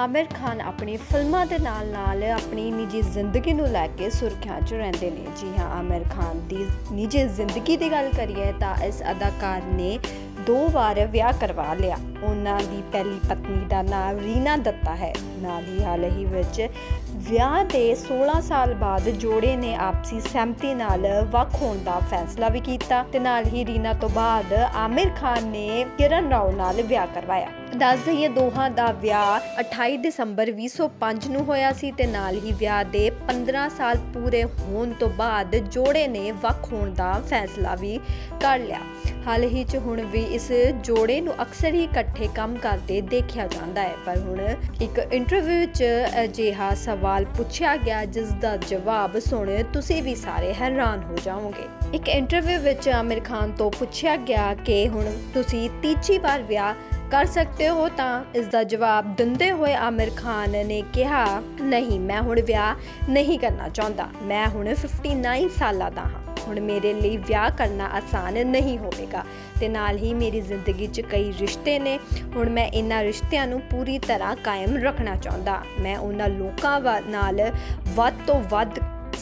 ਆਮਿਰ ਖਾਨ ਆਪਣੀ ਫਿਲਮਾਂ ਦੇ ਨਾਲ-ਨਾਲ ਆਪਣੀ ਨਿੱਜੀ ਜ਼ਿੰਦਗੀ ਨੂੰ ਲੈ ਕੇ ਸੁਰਖੀਆਂ 'ਚ ਰਹਿੰਦੇ ਨੇ। ਜੀ ਹਾਂ, ਆਮਿਰ ਖਾਨ ਦੀ ਨਿੱਜੀ ਜ਼ਿੰਦਗੀ ਦੀ ਗੱਲ ਕਰੀਏ ਤਾਂ ਇਸ ਅਦਾਕਾਰ ਨੇ ਦੋ ਵਾਰ ਵਿਆਹ ਕਰਵਾ ਲਿਆ। ਉਹਨਾਂ ਦੀ ਪਹਿਲੀ ਪਤਨੀ ਦਾ ਨਾਮ ਰੀਨਾ ਦੱਤਾ ਹੈ। ਨਾਲ ਹੀ ਹਾਲ ਹੀ ਵਿੱਚ ਵਿਆਹ ਦੇ 16 ਸਾਲ ਬਾਅਦ ਜੋੜੇ ਨੇ ਆਪਸੀ ਸਹਿਮਤੀ ਨਾਲ ਵੱਖ ਹੋਣ ਦਾ ਫੈਸਲਾ ਵੀ ਕੀਤਾ ਤੇ ਨਾਲ ਹੀ ਰੀਨਾ ਤੋਂ ਬਾਅਦ ਆਮਿਰ ਖਾਨ ਨੇ ਕਿਰਨ ਰਾਓ ਨਾਲ ਵਿਆਹ ਕਰਵਾਇਆ। ਦੱਸ ਦਈਏ ਦੋਹਾਂ ਦਾ ਵਿਆਹ 28 ਦਸੰਬਰ 2005 ਨੂੰ ਹੋਇਆ ਸੀ ਤੇ ਨਾਲ ਹੀ ਵਿਆਹ ਦੇ 15 ਸਾਲ ਪੂਰੇ ਹੋਣ ਤੋਂ ਬਾਅਦ ਜੋੜੇ ਨੇ ਵੱਖ ਹੋਣ ਦਾ ਫੈਸਲਾ ਵੀ ਕਰ ਲਿਆ। ਹਾਲ ਹੀ ਚ ਹੁਣ ਵੀ ਇਸ ਜੋੜੇ ਨੂੰ ਅਕਸਰ ਹੀ ਇਕੱਠੇ ਕੰਮ ਕਰਦੇ ਦੇਖਿਆ ਜਾਂਦਾ ਹੈ, ਪਰ ਹੁਣ ਇੱਕ ਇੰਟਰਵਿਊ ਚ ਅਜਿਹਾ ਸਵਾਲ ਪੁੱਛਿਆ ਗਿਆ ਜਿਸ ਦਾ ਜਵਾਬ ਸੁਣ ਤੁਸੀਂ ਵੀ ਸਾਰੇ ਹੈਰਾਨ ਹੋ ਜਾਓਗੇ ਇੱਕ ਇੰਟਰਵਿਊ ਵਿੱਚ ਆਮਿਰ ਖਾਨ ਤੋਂ ਪੁੱਛਿਆ ਗਿਆ ਕਿ ਹੁਣ ਤੁਸੀਂ ਤੀਜੀ ਵਾਰ ਵਿਆਹ ਕਰ ਸਕਦੇ ਹੋ ਤਾਂ ਇਸ ਦਾ ਜਵਾਬ ਦਿੰਦੇ ਹੋਏ ਆਮਿਰ ਖਾਨ ਨੇ ਕਿਹਾ, ਨਹੀਂ, ਮੈਂ ਹੁਣ ਵਿਆਹ ਨਹੀਂ ਕਰਨਾ ਚਾਹੁੰਦਾ। ਮੈਂ ਹੁਣ 59 ਸਾਲਾਂ ਦਾ ਹਾਂ। ਹੁਣ ਮੇਰੇ ਲਈ ਵਿਆਹ ਕਰਨਾ ਆਸਾਨ ਨਹੀਂ ਹੋਵੇਗਾ। ਤੇ ਨਾਲ ਹੀ ਮੇਰੀ ਜ਼ਿੰਦਗੀ 'ਚ ਕਈ ਰਿਸ਼ਤੇ ਨੇ। ਹੁਣ ਮੈਂ ਇਹਨਾਂ ਰਿਸ਼ਤਿਆਂ ਨੂੰ ਪੂਰੀ ਤਰ੍ਹਾਂ ਕਾਇਮ ਰੱਖਣਾ ਚਾਹੁੰਦਾ। ਮੈਂ ਉਹਨਾਂ ਲੋਕਾਂ ਵਾ- ਨਾਲ ਵੱਧ ਤੋਂ ਵੱਧ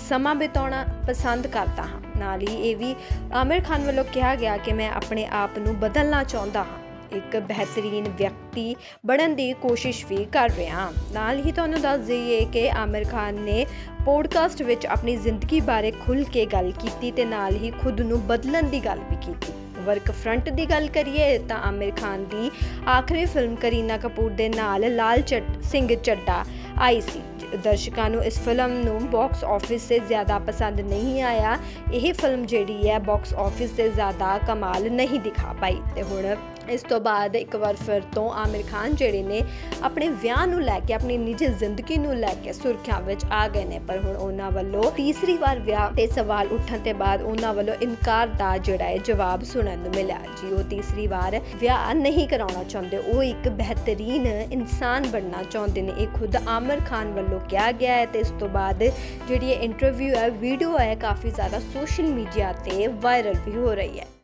ਸਮਾਂ ਬਿਤਾਉਣਾ ਪਸੰਦ ਕਰਦਾ ਹਾਂ। ਨਾਲ ਹੀ ਇਹ ਵੀ ਆਮਿਰ ਖਾਨ ਵੱਲੋਂ ਕਿਹਾ ਗਿਆ ਕਿ ਮੈਂ ਆਪਣੇ ਆਪ ਨੂੰ ਬਦਲਣਾ ਚਾਹੁੰਦਾ ਹਾਂ। ਇੱਕ ਬਿਹਤਰੀਨ ਵਿਅਕਤੀ ਬਣਨ ਦੀ ਕੋਸ਼ਿਸ਼ ਵੀ ਕਰ ਰਿਹਾ। ਹਾਂ ਨਾਲ ਹੀ ਤੁਹਾਨੂੰ ਦੱਸ ਦਈਏ ਕਿ ਆਮਿਰ ਖਾਨ ਨੇ ਪੋਡਕਾਸਟ ਵਿੱਚ ਆਪਣੀ ਜ਼ਿੰਦਗੀ ਬਾਰੇ ਖੁੱਲ੍ਹ ਕੇ ਗੱਲ ਕੀਤੀ ਤੇ ਨਾਲ ਹੀ ਖੁਦ ਨੂੰ ਬਦਲਣ ਦੀ ਗੱਲ ਵੀ ਕੀਤੀ। ਵਰਕ ਫਰੰਟ ਦੀ ਗੱਲ ਕਰੀਏ ਤਾਂ ਆਮਿਰ ਖਾਨ ਦੀ ਆਖਰੀ ਫਿਲਮ ਕਰੀਨਾ ਕਪੂਰ ਦੇ ਨਾਲ ਲਾਲ ਚੱਟ ਸਿੰਘ ਚੱਡਾ ਆਈ ਸੀ। ਦਰਸ਼ਕਾਂ ਨੂੰ ਇਸ ਫਿਲਮ ਨੂੰ ਬਾਕਸ ਆਫਿਸ ਤੇ ਜ਼ਿਆਦਾ ਪਸੰਦ ਨਹੀਂ ਆਇਆ। ਇਹ ਫਿਲਮ ਜਿਹੜੀ ਹੈ ਬਾਕਸ ਆਫਿਸ ਤੇ ਜ਼ਿਆਦਾ ਕਮਾਲ ਨਹੀਂ ਦਿਖਾ ਪਾਈ। ਤੇ ਹੁਣ ਇਸ ਤੋਂ ਬਾਅਦ ਇੱਕ ਵਾਰ ਫਿਰ ਤੋਂ ਆਮਿਰ ਖਾਨ ਜਿਹੜੇ ਨੇ ਆਪਣੇ ਵਿਆਹ ਨੂੰ ਲੈ ਕੇ, ਆਪਣੀ ਨਿੱਜੀ ਜ਼ਿੰਦਗੀ ਨੂੰ ਲੈ ਕੇ ਸੁਰਖੀਆਂ ਵਿੱਚ ਆ ਗਏ ਨੇ। ਪਰ ਹੁਣ ਉਹਨਾਂ ਵੱਲੋਂ ਤੀਸਰੀ ਵਾਰ ਵਿਆਹ ਤੇ ਸਵਾਲ ਉੱਠਣ ਤੇ ਬਾਅਦ ਉਹਨਾਂ ਵੱਲੋਂ ਇਨਕਾਰ ਦਾ ਜਿਹੜਾ ਹੈ ਜਵਾਬ ਸੁਣਨ ਨੂੰ ਮਿਲਿਆ। ਜੀ, ਉਹ ਤੀਸਰੀ ਵਾਰ ਵਿਆਹ ਨਹੀਂ ਕਰਾਉਣਾ ਚਾਹੁੰਦੇ। ਉਹ ਇੱਕ ਬਿਹਤਰੀਨ ਇਨਸਾਨ ਬਣਨਾ ਚਾਹੁੰਦੇ ਨੇ। ਇਹ ਖੁਦ ਆਮਿਰ ਖਾਨ ਵੱਲੋਂ ਵੱਲੋਂ ਕਿਹਾ ਗਿਆ ਹੈ ਤੇ ਇਸ ਤੋਂ ਬਾਅਦ ਜਿਹੜੀ ਇਹ ਇੰਟਰਵਿਊ ਹੈ ਵੀਡੀਓ ਹੈ, ਕਾਫੀ ਜ਼ਿਆਦਾ ਸੋਸ਼ਲ ਮੀਡੀਆ ਤੇ ਵਾਇਰਲ ਵੀ ਹੋ ਰਹੀ ਹੈ।